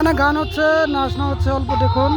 এখানে গান হচ্ছে নাচনা হচ্ছে অল্প দেখুন।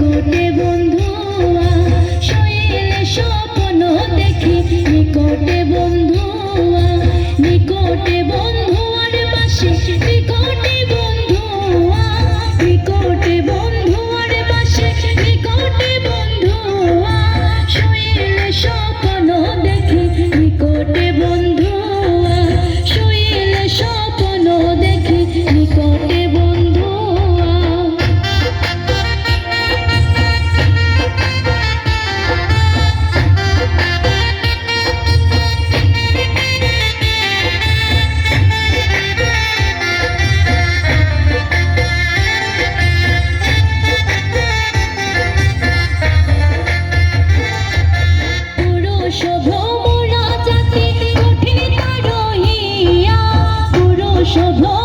নিকটে বন্ধুয়া শৈলে স্বপ্ন দেখি নিকটে বন্ধুয়া নিকটে বন্ধু should know.